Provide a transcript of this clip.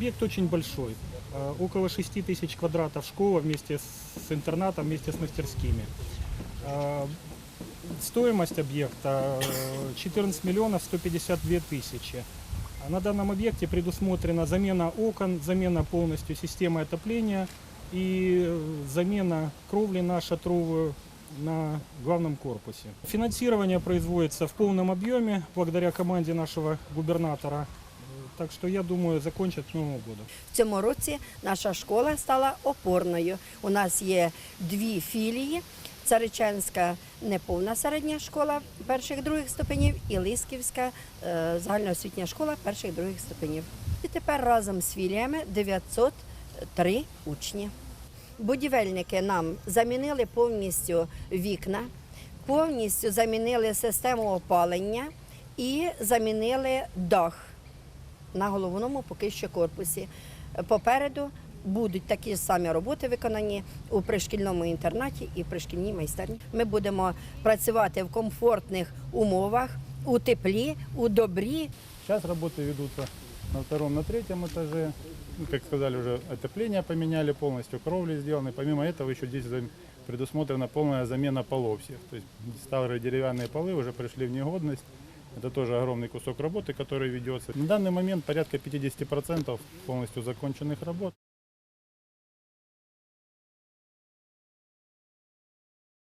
Объект очень большой. Э, Около 6 тысяч квадратов школа вместе с интернатом, вместе с мастерскими. Э, Стоимость объекта э, 14 миллионов 152 тысячи. А На данном объекте предусмотрена замена окон, замена полностью системы отопления и э, замена кровли на шатровую на главном корпусе. Финансирование производится в полном объеме благодаря команде нашего губернатора. Так что я думаю, закончат к Новому году. В цьому році наша школа стала опорною. У нас є дві філії. Царичанська неповна середня школа перших других ступенів і Лисківська е, загальноосвітня школа перших других ступенів. І тепер разом з філіями 903 учні. Будівельники нам замінили повністю вікна, повністю замінили систему опалення і замінили дах на головному поки що корпусі. Попереду будуть такі ж самі роботи виконані у пришкільному інтернаті і пришкільній майстерні. Ми будемо працювати в комфортних умовах, у теплі, у добрі. Сейчас работы ведутся на втором, на третьем этаже. Ну, как сказали, уже отопление поменяли полностью, кровли сделаны. Помимо этого еще здесь зам- предусмотрена полная замена полов всех. То есть старые деревянные полы уже пришли в негодность. Это тоже огромный кусок работы, который ведется. На данный момент порядка 50% полностью законченных работ.